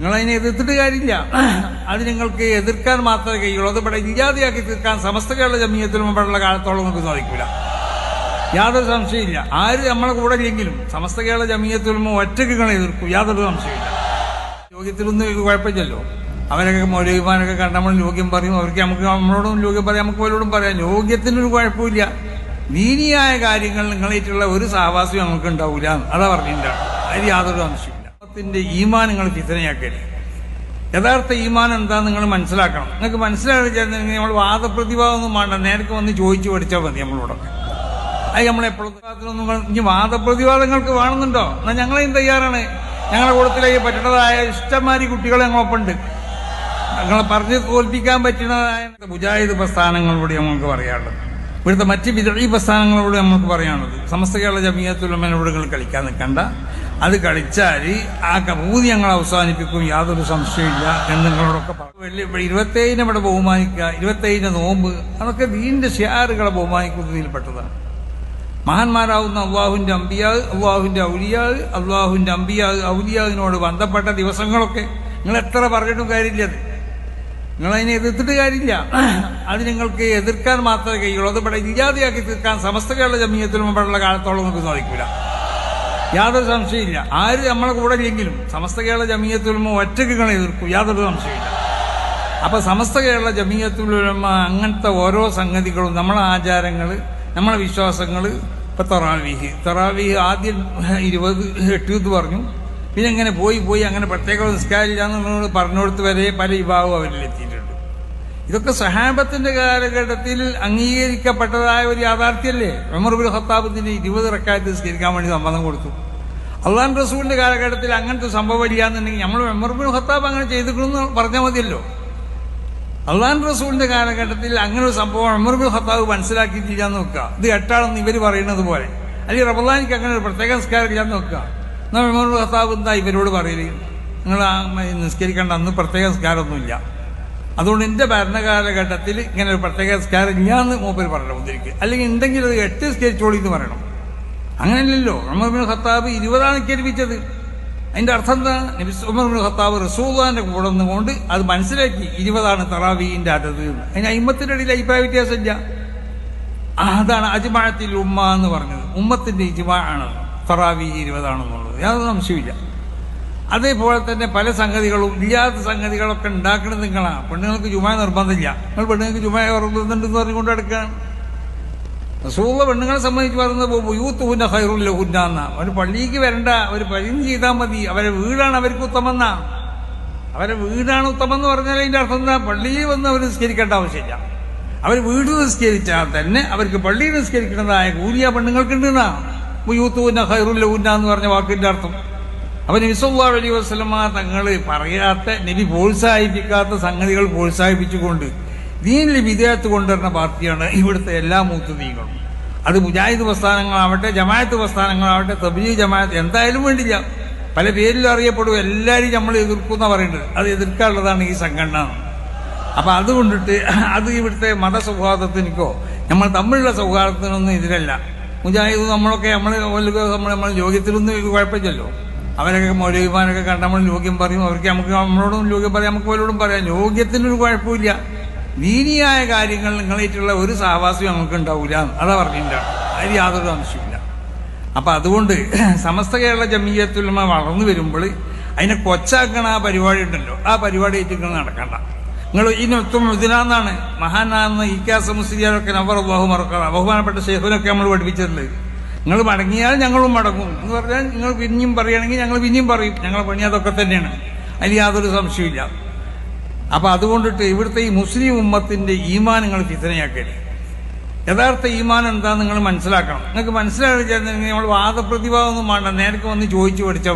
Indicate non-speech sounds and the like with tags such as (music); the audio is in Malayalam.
നിങ്ങളതിനെ എതിർത്തിട്ട് കാര്യമില്ല. അത് നിങ്ങൾക്ക് എതിർക്കാൻ മാത്രമേ കഴിയുള്ളൂ. അത് ഇവിടെ ഇല്ലാതെയാക്കി തീർക്കാൻ സമസ്ത കേരള ജമീയത്തിലും ഇവിടെയുള്ള കാലത്തോളം നമുക്ക് സാധിക്കില്ല യാതൊരു സംശയമില്ല ആര് നമ്മളെ കൂടെ ഇല്ലെങ്കിലും സമസ്ത കേരള ജമീയത്തിലും ഒറ്റയ്ക്ക് നിങ്ങളെ എതിർക്കും. യാതൊരു സംശയമില്ല യോഗ്യത്തിലൊന്നും കുഴപ്പമില്ലല്ലോ. അവരൊക്കെ മൗലികമാരൊക്കെ കണ്ട നമ്മൾ യോഗ്യം പറയും. അവർക്ക് നമുക്ക് നമ്മളോടും യോഗ്യം പറയാം. നമുക്ക് പോലോടും പറയാം. യോഗ്യത്തിനൊരു കുഴപ്പമില്ല നീതിയായ കാര്യങ്ങൾ നിങ്ങളായിട്ടുള്ള ഒരു സഹവാസവും നമുക്ക് ഉണ്ടാവില്ല അതാ പറഞ്ഞിട്ടുണ്ടാവും അതിൽ യാതൊരു സംശയമില്ല ത്തിന്റെ ഈമാൻ നിങ്ങൾ ഫിസനയാക്കരുത് യഥാർത്ഥ ഈമാൻ എന്താ നിങ്ങൾ മനസ്സിലാക്കണം. നിങ്ങൾക്ക് മനസ്സിലാക്കി നമ്മൾ വാദപ്രതിഭാവൊന്നും വേണ്ട. നേരത്തെ വന്ന് ചോദിച്ചു പഠിച്ചാൽ മതി നമ്മളോടൊക്കെ അത് നമ്മളെപ്പോഴൊന്നും ഇനി വാദപ്രതിവാദങ്ങൾക്ക് വേണമെന്നുണ്ടോ? എന്നാൽ ഞങ്ങളെയും തയ്യാറാണ് ഞങ്ങളുടെ കൂട്ടത്തിലേക്ക് പറ്റേണ്ടതായ ഇഷ്ടംമാരി കുട്ടികളെ ഞങ്ങളൊപ്പമുണ്ട്. ഞങ്ങളെ പറഞ്ഞ് തോൽപ്പിക്കാൻ പറ്റുന്നതായ മുജാഹിദ് പ്രസ്ഥാനങ്ങളോട് നമുക്ക് പറയാനുള്ളത്. ഇവിടുത്തെ മറ്റ് വിദഴി പ്രസ്ഥാനങ്ങളോട് നമുക്ക് പറയാനുള്ളത്. സമസ്ത കേരള ജമീയത്തുലമ്മനോട് കളിക്കാൻ നിൽക്കണ്ട. അത് കളിച്ചാൽ ആ കൂതി ഞങ്ങൾ അവസാനിപ്പിക്കും യാതൊരു സംശയമില്ല എന്ന് നിങ്ങളോടൊക്കെ പറഞ്ഞു ഇവിടെ ഇരുപത്തേഴിനെ ഇവിടെ ബഹുമാനിക്കുക ഇരുപത്തേഴിന്റെ നോമ്പ് അതൊക്കെ വീണ്ടും ഷിയാറുകളെ ബഹുമാനിക്കുന്നതിൽപ്പെട്ടതാണ്. മഹാന്മാരാവുന്ന അള്ളാഹുവിന്റെ അമ്പിയാവ് അള്ളാഹുവിന്റെ ഔലിയാവ് അള്ളാഹുവിന്റെ അമ്പിയാവ് ഔലിയാവിനോട് ബന്ധപ്പെട്ട ദിവസങ്ങളൊക്കെ നിങ്ങൾ എത്ര പറഞ്ഞിട്ടും കാര്യമില്ല നിങ്ങളതിനെ എതിർത്തിട്ട് കാര്യമില്ല. അത് നിങ്ങൾക്ക് എതിർക്കാൻ മാത്രമേ കഴിയുള്ളൂ. അത് ഇവിടെ ഇല്ലാതെയാക്കി തീർക്കാൻ സമസ്ത കേരള ജമീയത്തിലും ഇവിടെയുള്ള കാലത്തോളം നിങ്ങൾക്ക് സാധിക്കില്ല യാതൊരു സംശയമില്ല ആര് നമ്മളെ കൂടെ ഇല്ലെങ്കിലും സമസ്ത കേരള ജമീയത്തുലമ ഒറ്റയ്ക്ക് നിങ്ങൾ എതിർക്കും. യാതൊരു സംശയമില്ല അപ്പൊ സമസ്ത കേരള ജമീയത്തുലമ അങ്ങനത്തെ ഓരോ സംഗതികളും നമ്മളെ ആചാരങ്ങൾ നമ്മളെ വിശ്വാസങ്ങൾ ഇപ്പൊ തറാവീഹ്. തറാവീഹ് ആദ്യം ഇരുപത് എട്ട് എന്ന് പറഞ്ഞു. പിന്നെ ഇങ്ങനെ പോയി പോയി അങ്ങനെ പ്രത്യേക നിസ്കാരില്ല എന്നുള്ളത് പറഞ്ഞുകൊടുത്ത് വരെ പല വിഭാഗവും അവരിൽ എത്തിയിട്ടുണ്ട് ഇതൊക്കെ സഹാബത്തിന്റെ കാലഘട്ടത്തിൽ അംഗീകരിക്കപ്പെട്ടതായ ഒരു യാഥാർത്ഥ്യല്ലേ ഉമർബുൽ ഹത്താബുദ്ദീൻ ഇരുപത് റക്കായത്ത് നിസ്കരിക്കാൻ വേണ്ടി സമ്മതം കൊടുത്തു. അള്ളാൻ റസൂലിന്റെ കാലഘട്ടത്തിൽ അങ്ങനത്തെ സംഭവം ഇല്ലാന്നുണ്ടെങ്കിൽ നമ്മൾ ഉമർബുൽ ഹത്താബ് അങ്ങനെ ചെയ്തിട്ടുണ്ടെന്ന് പറഞ്ഞാൽ മതിയല്ലോ. അള്ളാൻ റസൂലിന്റെ കാലഘട്ടത്തിൽ അങ്ങനെ ഒരു സംഭവം ഉമർബുൽ ഹത്താബ് മനസ്സിലാക്കിയിട്ടില്ല എന്ന് നോക്കുക. ഇത് എട്ടാണെന്ന് ഇവർ പറയുന്നത് പോലെ. അല്ലെങ്കിൽ റബലാനിക്ക് അങ്ങനെ ഒരു പ്രത്യേക നിസ്കാരം ഇല്ലാന്ന് നോക്കുക. എന്നാൽ ഉമർബുൽ ഹത്താബ് എന്താ ഇവരോട് പറയുന്നത് നിങ്ങൾ ആ നിസ്കരിക്കേണ്ട അന്ന് പ്രത്യേക നിസ്കാരമൊന്നുമില്ല. അതുകൊണ്ട് എന്റെ ഭരണകാലഘട്ടത്തിൽ ഇങ്ങനെ ഒരു പ്രത്യേക സ്കാർ ഇല്ലാന്ന് മൂപ്പര് പറയണം ഒന്നിരിക്ക് അല്ലെങ്കിൽ എന്തെങ്കിലും അത് എട്ട് സ്കേരിച്ചോളി എന്ന് പറയണം. അങ്ങനെയല്ലല്ലോ. ഉമർബിൻ ഖത്താബ് ഇരുപതാണ് കേൾപ്പിച്ചത് അതിന്റെ അർത്ഥം എന്താ? ഉമർബിൻ ഖത്താബ് റസൂദാന്റെ കൂടെ നിന്നുകൊണ്ട് അത് മനസ്സിലാക്കി ഇരുപതാണ് തറാവീന്റെ അതത്. അതിന് അയിമത്തിന്റെ ഇടയിൽ അഭിപ്രായ വ്യത്യാസമില്ല. അതാണ് അജ്മാഅത്തിൽ ഉമ്മ എന്ന് പറഞ്ഞത്. ഉമ്മത്തിന്റെ ഇജ്മാ ആണ് തറാവി ഇരുപതാണെന്നുള്ളത്. യാതൊരു സംശയമില്ല അതേപോലെ തന്നെ പല സംഗതികളും ഇല്ലാത്ത സംഗതികളൊക്കെ ഉണ്ടാക്കുന്നത് നിങ്ങളാണ് പെണ്ണുങ്ങൾക്ക് ജുമായ നിർബന്ധമില്ല. നിങ്ങൾ പെണ്ണുങ്ങൾക്ക് ജുമായ എന്ന് പറഞ്ഞുകൊണ്ട് എടുക്കുകയാണ് റസൂള്ള പെണ്ണുങ്ങളെ സംബന്ധിച്ച് പറയുന്നത് യൂത്ത് ഹുന്ന ഹൈറുല്ല ഹുന്ന എന്ന. അവർ പള്ളിക്ക് വരണ്ട. അവർ പരിചയം ചെയ്താൽ മതി. അവരെ വീടാണ് അവർക്ക് ഉത്തമെന്ന. അവരെ വീടാണ് ഉത്തമം എന്ന് പറഞ്ഞാൽ അതിന്റെ അർത്ഥം എന്താ? പള്ളിയിൽ വന്ന് അവർ നിസ്കരിക്കേണ്ട ആവശ്യമില്ല. അവർ വീട് നിസ്കരിച്ചാൽ തന്നെ അവർക്ക് പള്ളിയിൽ നിസ്കരിക്കേണ്ടതായ കൂലിയ പെണ്ണുങ്ങൾക്കുണ്ടെന്നാ. യൂത്ത് ഹുന്ന ഹൈറുല്ല ഹുന്ന എന്ന് പറഞ്ഞ വാക്കിന്റെ അർത്ഥം. അപ്പൊ നബി സല്ലല്ലാഹു വസ്ലമ തങ്ങൾ പറയാത്ത നബി പ്രോത്സാഹിപ്പിക്കാത്ത സംഗതികൾ പ്രോത്സാഹിപ്പിച്ചുകൊണ്ട് ദീനിൽ വിധേയത്ത് കൊണ്ടുവരുന്ന പാർട്ടിയാണ് ഇവിടുത്തെ എല്ലാ മൂത്തുദീകളും അത് മുജാഹിദ് പ്രസ്ഥാനങ്ങളാവട്ടെ ജമായത്ത് പ്രസ്ഥാനങ്ങളാവട്ടെ തബ്ലീ ജമായത്ത് എന്തായാലും വേണ്ടില്ല പല പേരിലും അറിയപ്പെടും എല്ലാവരും നമ്മൾ എതിർക്കുന്ന പറയുന്നത് അത് എതിർക്കാനുള്ളതാണ് ഈ സംഘടന അപ്പൊ അതുകൊണ്ടിട്ട് അത് ഇവിടുത്തെ മതസൗഹാർദ്ദത്തിനോ നമ്മൾ തമ്മിലുള്ള സൗഹാർദ്ദത്തിനൊന്നും എതിരല്ല മുജാഹിദ് നമ്മളൊക്കെ നമ്മൾ നമ്മൾ നമ്മൾ യോഗ്യത്തിലൊന്നും കുഴപ്പമില്ലല്ലോ അവരൊക്കെ മൗലവിമാരൊക്കെ കണ്ട നമ്മൾ യോഗ്യം പറയും. അവർക്ക് നമുക്ക് നമ്മളോടും യോഗ്യം പറയാം നമുക്ക് പോലോടും പറയാം. യോഗ്യത്തിനൊരു കുഴപ്പമില്ല. ദീനിയായ കാര്യങ്ങൾ നിങ്ങളായിട്ടുള്ള ഒരു സഹവാസവും നമുക്ക് ഉണ്ടാവില്ല അതാ പറഞ്ഞില്ല. അതിൽ യാതൊരു ആവശ്യമില്ല അപ്പൊ അതുകൊണ്ട് (clears throat) സമസ്ത കേരള ജമീയത്തുലമ വളർന്നു വരുമ്പോൾ അതിനെ കൊച്ചാക്കണ ആ പരിപാടി ഉണ്ടല്ലോ. ആ പരിപാടി ആയിട്ട് നിങ്ങൾ നടക്കണ്ട. നിങ്ങൾ ഈ നൃത്തം ഇതിനാന്നാണ് മഹാനാന്ന് ഇക്കാസ മുസ്ലിയാരൊക്കെ നവർ ബഹുമറക്കാണ് ബഹുമാനപ്പെട്ട ഷെയ്ഖിനൊക്കെ നമ്മൾ പഠിപ്പിച്ചിട്ടുണ്ട്. നിങ്ങൾ മടങ്ങിയാൽ ഞങ്ങളും മടങ്ങും. എന്ന് പറഞ്ഞാൽ നിങ്ങൾ പിന്നെയും പറയുകയാണെങ്കിൽ ഞങ്ങൾ പിന്നെയും പറയും. ഞങ്ങളെ പണി അതൊക്കെ തന്നെയാണ്. അതിൽ യാതൊരു സംശയമില്ല അപ്പൊ അതുകൊണ്ടിട്ട് ഇവിടുത്തെ ഈ മുസ്ലിം ഉമ്മത്തിന്റെ ഈമാൻ നിങ്ങൾ ഫിത്തനയാക്കരുത് യഥാർത്ഥ ഈമാൻ എന്താ നിങ്ങൾ മനസ്സിലാക്കണം. നിങ്ങൾക്ക് മനസ്സിലാക്കി നമ്മൾ വാദപ്രതിവാദമൊന്നും വേണ്ട. നേരത്തെ വന്ന് ചോദിച്ചു പഠിച്ചാൽ